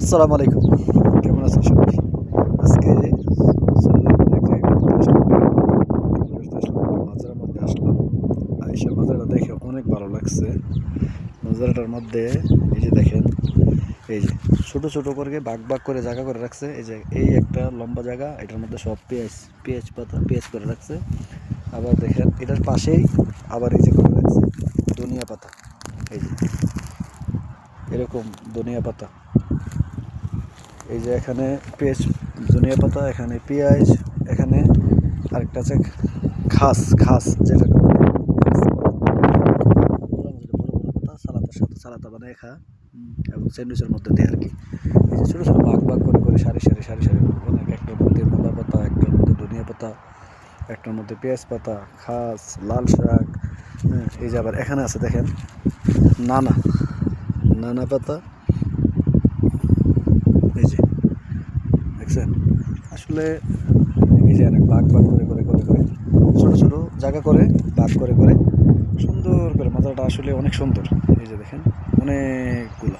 আসসালামু আলাইকুম। কেমন আছেন সবাই? আজকে আসলাম, মধ্যে আসলাম। আইসা মাজারটা দেখে অনেক ভালো লাগছে। মাজারটার মধ্যে এই যে দেখেন এই যে ছোট ছোট করে বাঘ বাগ করে জায়গা করে রাখছে। এই যে এই একটা লম্বা জায়গা এটার মধ্যে সব পেঁয়াজ পেঁয়াজ পাতা পেঁয়াজ করে রাখছে। আবার দেখেন এটার পাশেই আবার এই যে করে রাখছে ধনিয়া পাতা। এই যে এরকম ধনিয়া পাতা। এই যে এখানে পেঁয়াজ ধনিয়া পাতা এখানে পেঁয়াজ এখানে আরেকটা আছে খাস ঘাস যেটা সালাতার সাথে সালাতা বানায় খা এবং স্যান্ডউইচের মধ্যে দেয় আর কি। এই যে ছোটো ছোটো ভাগ ভাগ করে করে সারি সারি সারি সারি অনেক একটার মধ্যে মূলা পাতা একটার মধ্যে ধনিয়া পাতা একটার মধ্যে পেঁয়াজ পাতা ঘাস লাল শাক হ্যাঁ, এই যে আবার এখানে আছে দেখেন নানা নানা পাতা এই যে দেখছেন আসলে, এই যে অনেক বাঘ বাঘ করে করে করে করে, ছোটো ছোটো জায়গা করে, বাঘ করে করে, সুন্দর করে মাজারটা আসলে অনেক সুন্দর। এই যে দেখেন, অনেকগুলো,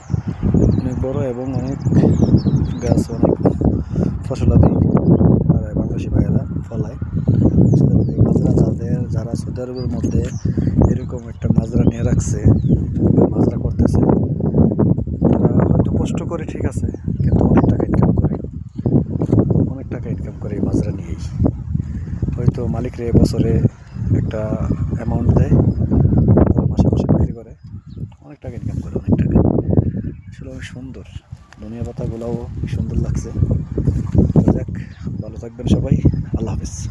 অনেক বড় এবং অনেক গাছ, অনেক ফসলাদি বাংলাদেশি ভাইয়েরা ফলায়। মাজরা যাদের যারা সৌদি আরবের মধ্যে এরকম একটা মাজরা নিয়ে রাখছে মাজরা করতেছে, তারা হয়তো কষ্ট করে ঠিক আছে কিন্তু অনেক টাকা ইনকাম করে অনেক টাকা ইনকাম করে এই মাজরা নিয়েই হয়তো মালিকরে বছরে একটা অ্যামাউন্ট দেয়। মাসে মাসে বিক্রি করে। অনেক টাকা ইনকাম করে, অনেক টাকা। আসলে অনেক সুন্দর। ধনিয়া পাতাগুলোও সুন্দর লাগছে। যাক, ভালো থাকবেন সবাই। আল্লাহ হাফিজ।